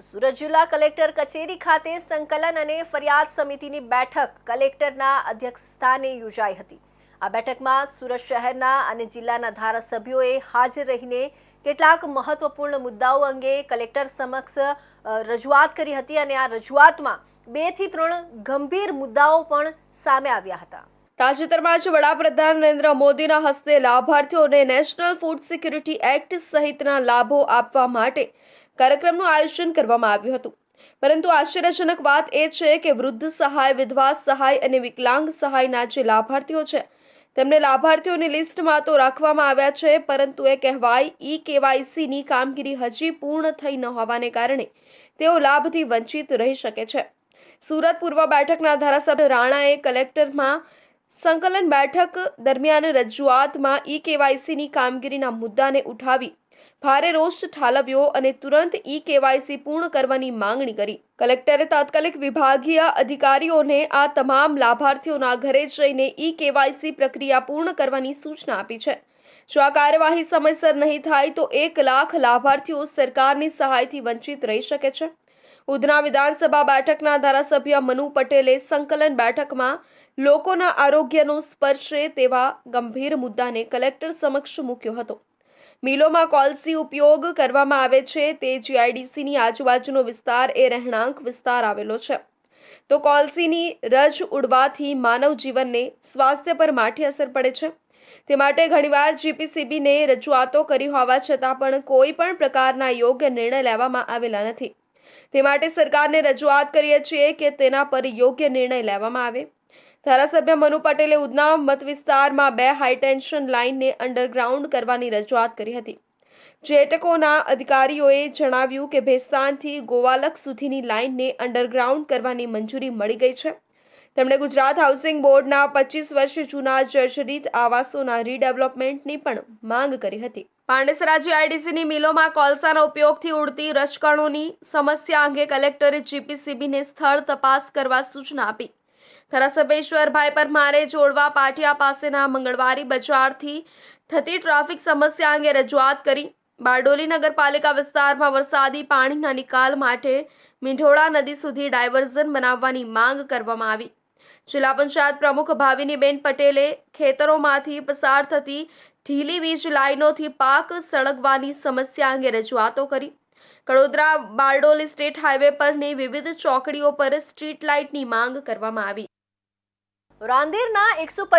સુરત જિલ્લા કલેક્ટર કચેરી ખાતે સંકલન અને ફરિયાદ સમિતિની બેઠક કલેક્ટરના અધ્યક્ષસ્થાને યોજાઈ હતી. આ બેઠકમાં સુરત શહેરના અને જિલ્લાના ધારાસભ્યોએ હાજર રહીને કેટલાક મહત્વપૂર્ણ મુદ્દાઓ અંગે કલેક્ટર સમક્ષ રજૂઆત કરી હતી અને આ રજૂઆતમાં બેથી ત્રણ ગંભીર મુદ્દાઓ પણ સામે આવ્યા હતા. તાજેતરમાં જ વડાપ્રધાન નરેન્દ્ર મોદીના હસ્તે લાભાર્થીઓને નેશનલ ફૂડ સિક્યુરિટી એક્ટ સહિતના લાભો આપવા માટે કાર્યક્રમનું આયોજન કરવામાં આવ્યું હતું. પરંતુ આશ્ચર્યજનક વાત એ છે કે વૃદ્ધ સહાય, વિધવા સહાય અને વિકલાંગ સહાયના જે લાભાર્થીઓ છે, તેમને લાભાર્થીઓની લિસ્ટમાં તો રાખવામાં આવ્યા છે, પરંતુ એ કહેવાય ઈ કેવાયસીની કામગીરી હજી પૂર્ણ થઈ ન હોવાને કારણે તેઓ લાભથી વંચિત રહી શકે છે. સુરત પૂર્વ બેઠકના ધારાસભ્ય રાણાએ કલેક્ટરમાં સંકલન બેઠક દરમિયાન રજૂઆતમાં ઈ કેવાયસીની કામગીરીના મુદ્દાને ઉઠાવી ભારે રોષ ઠાલવ્યો અને તુરંત ઈ કેવાયસી પૂર્ણ કરવાની માંગણી કરી. કલેક્ટરે તાત્કાલિક વિભાગીય અધિકારીઓને આ તમામ લાભાર્થીઓના ઘરે જઈને ઈ કેવાયસી પ્રક્રિયા પૂર્ણ કરવાની સૂચના આપી છે. જો આ કાર્યવાહી સમયસર નહીં થાય તો એક લાખ લાભાર્થીઓ સરકારની સહાયથી વંચિત રહી શકે છે. ઉધના વિધાનસભા બેઠકના ધારાસભ્ય મનુ પટેલે સંકલન બેઠકમાં લોકોના આરોગ્યનો સ્પર્શે તેવા ગંભીર મુદ્દાને કલેક્ટર સમક્ષ મૂક્યો હતો. મિલોમાં કોલસી ઉપયોગ કરવામાં આવે છે, તે જીઆઈડીસીની આજુબાજુનો વિસ્તાર એ રહેણાંક વિસ્તાર આવેલો છે. તો કોલસીની રજ ઉડવાથી માનવ જીવનને સ્વાસ્થ્ય પર માઠી અસર પડે છે. તે માટે ઘણીવાર જીપીસીબીને રજૂઆતો કરી હોવા છતાં પણ કોઈ પણ પ્રકારના યોગ્ય નિર્ણય લેવામાં આવેલા નથી. તે માટે સરકારને રજૂઆત કરીએ છીએ કે તેના પર યોગ્ય નિર્ણય લેવામાં આવે. ધારાસભ્ય મનુ પટેલે ઉધના મત વિસ્તારમાં બે હાઈટેન્શન લાઇનને અંડરગ્રાઉન્ડ કરવાની રજૂઆત કરી હતી. જેટકોના અધિકારીઓએ જણાવ્યું કે ભેસ્તાનથી ગોવાલક સુધીની લાઇનને અંડરગ્રાઉન્ડ કરવાની મંજૂરી મળી ગઈ છે. તેમણે ગુજરાત હાઉસિંગ બોર્ડના પચીસ વર્ષ જૂના જર્જરિત આવાસોના રીડેવલપમેન્ટની પણ માંગ કરી હતી. પાંડેસરા જીઆઈડીસીની મિલોમાં કોલસાના ઉપયોગથી ઉડતી રજકણોની સમસ્યા અંગે કલેક્ટરે જીપીસીબીને સ્થળ તપાસ કરવા સૂચના આપી. ધારાસભ્યેશ્વરભાઈ પરમારે જોડવા પાટિયા પાસેના મંગળવારી બજારથી થતી ટ્રાફિક સમસ્યા અંગે રજૂઆત કરી. બારડોલી નગરપાલિકા વિસ્તારમાં વરસાદી પાણીના નિકાલ માટે મીંઢોળા નદી સુધી ડાયવર્ઝન બનાવવાની માંગ કરવામાં આવી. જિલ્લા પંચાયત પ્રમુખ ભાવિનીબેન પટેલે ખેતરોમાંથી પસાર થતી ઢીલી વીજ લાઇનોથી પાક સળગવાની સમસ્યા અંગે રજૂઆતો કરી. કડોદરા બારડોલી સ્ટેટ હાઈવે પરની વિવિધ ચોકડીઓ પર સ્ટ્રીટ લાઇટની માંગ કરવામાં આવી. રાંદેરના એકસો